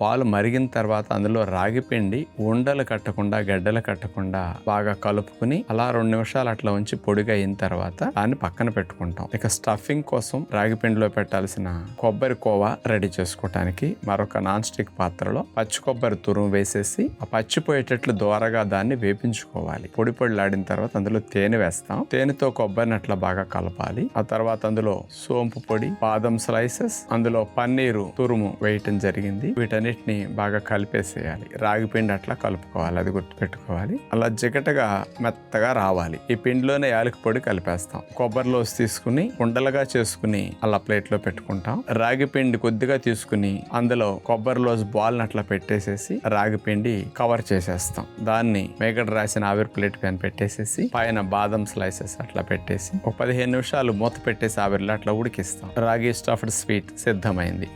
పాలు మరిగిన తర్వాత అందులో రాగి పిండి ఉండలు కట్టకుండా గడ్డలు కట్టకుండా బాగా కలుపుకుని అలా రెండు నిమిషాలు అట్లా ఉంచి పొడిగా అయిన తర్వాత దాన్ని పక్కన పెట్టుకుంటాం. ఇక స్టఫింగ్ కోసం రాగి పిండిలో పెట్టాల్సిన కొబ్బరి కోవా రెడీ చేసుకోవటానికి మరొక నాన్ స్టిక్ పాత్రలో పచ్చి కొబ్బరి తురుము వేసేసి ఆ పచ్చిపోయేటట్లు దోరగా దాన్ని వేపించుకోవాలి. పొడి పొడిలాడిన తర్వాత అందులో తేనె వేస్తాం. తేనెతో కొబ్బరిని అట్లా బాగా కలపాలి. ఆ తర్వాత అందులో సోంపు పొడి బాదం స్లైసెస్ అందులో పన్నీరు తురుము వేయటం జరిగింది. వీటన్నిటిని బాగా కలిపేసేయాలి. రాగి పిండి అట్లా కలుపుకోవాలి అది గుర్తుపెట్టుకోవాలి. అలా జిగటగా మెత్తగా రావాలి. ఈ పిండిలోనే యాలకి పొడి కలిపేస్తాం. కొబ్బరిలోసి తీసుకుని ఉండలుగా చేసుకుని అలా ప్లేట్లో పెట్టుకుంటాం. రాగి పిండి కొద్దిగా తీసుకుని అందులో కొబ్బరిలోస్ బాల్ అట్లా పెట్టేసేసి రాగి పిండి కవర్ చేసేస్తాం. దాన్ని మేకడ రాసిన ఆవిరి ప్లేట్ పైన పెట్టేసేసి పైన బాదం స్లైసెస్ అట్లా పెట్టేసి ఒక పదిహేను నిమిషాలు మూత పెట్టేసి ఆవిరిలో అట్లా ఉడికిస్తాం. రాగి స్టఫ్డ్ స్వీట్ సిద్ధమైంది.